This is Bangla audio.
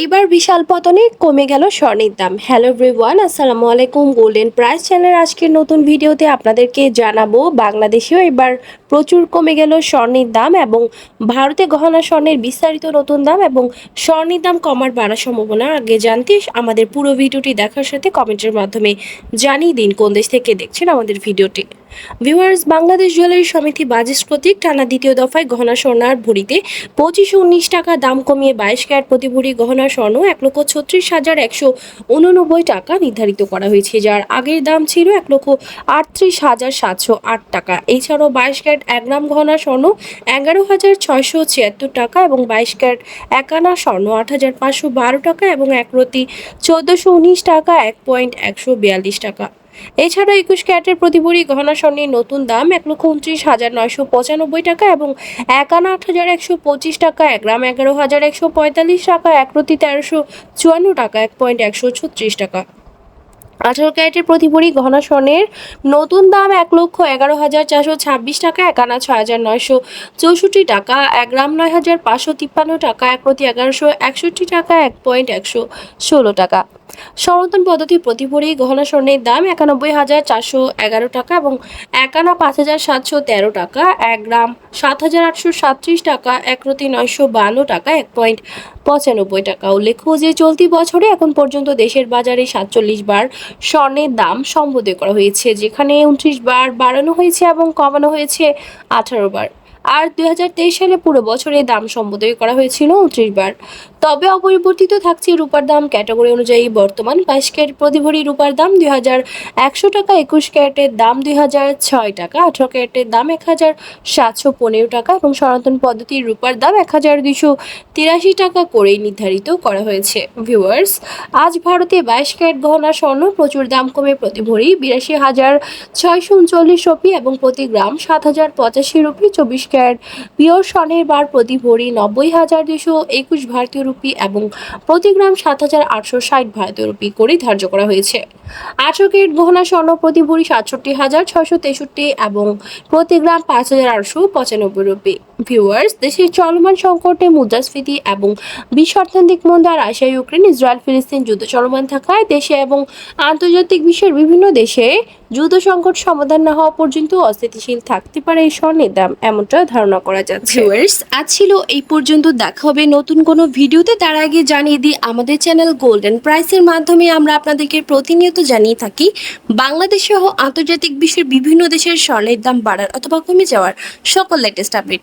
এইবার বিশাল পতনে কমে গেল স্বর্ণের দাম। হ্যালো এভরিওয়ান আসসালামু আলাইকুম। গোল্ডেন প্রাইস চ্যানেলের আজকের নতুন ভিডিওতে আপনাদেরকে জানাব, বাংলাদেশেও এবার প্রচুর কমে গেল স্বর্ণের দাম এবং ভারতে গহনা স্বর্ণের বিস্তারিত নতুন দাম এবং স্বর্ণের দাম কমার বাড়ার সম্ভাবনা। আগে জানতে আমাদের পুরো ভিডিওটি দেখার সাথে কমেন্টের মাধ্যমে জানিয়ে দিন কোন দেশ থেকে দেখছেন আমাদের ভিডিওটি। ভিউয়ার্স, বাংলাদেশ জুয়েলারি সমিতি বাজেট প্রতীক টানা দ্বিতীয় দফায় গহনা স্বর্ণার ভরিতে পঁচিশশো উনিশ টাকা দাম কমিয়ে বাইশ ক্যারেট প্রতি ভরি গহনা স্বর্ণ এক লক্ষ ছত্রিশ হাজার একশো উননব্বই টাকা নির্ধারিত করা হয়েছে, যার আগের দাম ছিল এক লক্ষ আটত্রিশ হাজার সাতশো আট টাকা। এছাড়াও বাইশ ক্যারেট এক গ্রাম গহনা স্বর্ণ এগারো হাজার ছয়শো ছিয়াত্তর টাকা এবং বাইশ ক্যারেট এক আনা স্বর্ণ আট হাজার পাঁচশো বারো টাকা এবং এক প্রতি চোদ্দোশো উনিশ টাকা এক পয়েন্ট একশো বিয়াল্লিশ টাকা। এছাড়া একুশ ক্যারেটের প্রতি ভরি গহনা স্বর্ণের নতুন দাম এক লক্ষ উনত্রিশ হাজার নয়শো পঁচানব্বই টাকা এবং একান্ন আট হাজার একশো পঁচিশ টাকা, এক গ্রাম এগারো হাজার একশো পঁয়তাল্লিশ টাকা, এক প্রতি তেরোশো চুয়ান্ন টাকা, এক পয়েন্ট একশো ছত্রিশ টাকা। আঠারো ক্যারেটের প্রতি ভরি গহনা স্বর্ণের নতুন দাম এক লক্ষ এগারো হাজার চারশো ছাব্বিশ টাকা, এক আনা ছয় হাজার নয়শো চৌষট্টি টাকা, এক গ্রাম নয় হাজার পাঁচশো তিপ্পান্ন টাকা, এক প্রতি এগারোশো একষট্টি টাকা, এক পয়েন্ট একশো ষোলো টাকা। সনাতন পদ্ধতি প্রতি ভরি গহনা স্বর্ণের দাম একানব্বই হাজার চারশো এগারো টাকা এবং এক আনা পাঁচ হাজার সাতশো তেরো টাকা, এক গ্রাম সাত হাজার আটশো সাতত্রিশ টাকা, এক প্রতি নয়শো বান্ন টাকা, এক পয়েন্ট পঁচানব্বই টাকা। উল্লেখ্য যে চলতি বছরে এখন পর্যন্ত দেশের বাজারে সাতচল্লিশ বার স্বর্ণের দাম সম্বোধন করা হয়েছে, যেখানে উনত্রিশ বার বাড়ানো হয়েছে এবং কমানো হয়েছে আঠারো বার। আর দুই হাজার তেইশ সালে পুরো বছরে দাম সম্বোধন করা হয়েছিল উনত্রিশ বার। তবে অপরিবর্তিত থাকছে রূপার দাম ক্যাটাগরি অনুযায়ী। বর্তমান বাইশ ক্যারেট প্রতি ভরি রূপার দাম দুই হাজার একশো টাকা, একুশ ক্যারেটের দাম দুই হাজার ছয় টাকা, আঠারো ক্যারেটের দাম এক হাজার সাতশো পনেরো টাকা এবং সনাতন পদ্ধতির রূপার দাম এক হাজার দুইশো তিরাশি টাকা করেই নির্ধারিত করা হয়েছে। ভিউয়ার্স, আজ ভারতে বাইশ ক্যারেট গহনা স্বর্ণ প্রচুর দাম কমে প্রতি ভরি বিরাশি হাজার ছয়শো উনচল্লিশ রুপি এবং প্রতি গ্রাম সাত হাজার পঁচাশি রুপি চব্বিশ ক্যারেট পিওর স্বর্ণের বার প্রতি ভরি নব্বই হাজার দুশো একুশ ভারতীয় রুপি এবং প্রতি গ্রাম সাত হাজার আটশো ষাট ভারতীয় রুপি করে ধার্য করা হয়েছে। আটশো কেট গহনা স্বর্ণ প্রতি ভরি সাতষট্টি হাজার ছয়শো তেষট্টি এবং প্রতি গ্রাম পাঁচ হাজার আটশো পঁচানব্বই রুপি। ভিউয়ার্স দেশের চলমান সংকটে মুদ্রাস্ফীতি এবং বিশ্ব অর্থনৈতিক মন্দা রাশিয়া ইউক্রেন, ইসরায়েল, ফিলিস্তিন যুদ্ধ চলমান থাকায় দেশে এবং আন্তর্জাতিক বিশ্বের বিভিন্ন দেশে যুদ্ধ সংকট সমাধান না হওয়া পর্যন্ত অস্থিতিশীল থাকতে পারে এই স্বর্ণের দাম, এমনটা ধারণা করা যাচ্ছে। ভিউয়ার্স আজ ছিল এই পর্যন্ত, দেখা হবে নতুন কোনো ভিডিওতে। তার আগে জানিয়ে দিই, আমাদের চ্যানেল গোল্ডেন প্রাইসের মাধ্যমে আমরা আপনাদেরকে প্রতিনিয়ত জানিয়ে থাকি, বাংলাদেশ সহ আন্তর্জাতিক বিশ্বের বিভিন্ন দেশের স্বর্ণের দাম বাড়ার অথবা কমে যাওয়ার সকল লেটেস্ট আপডেট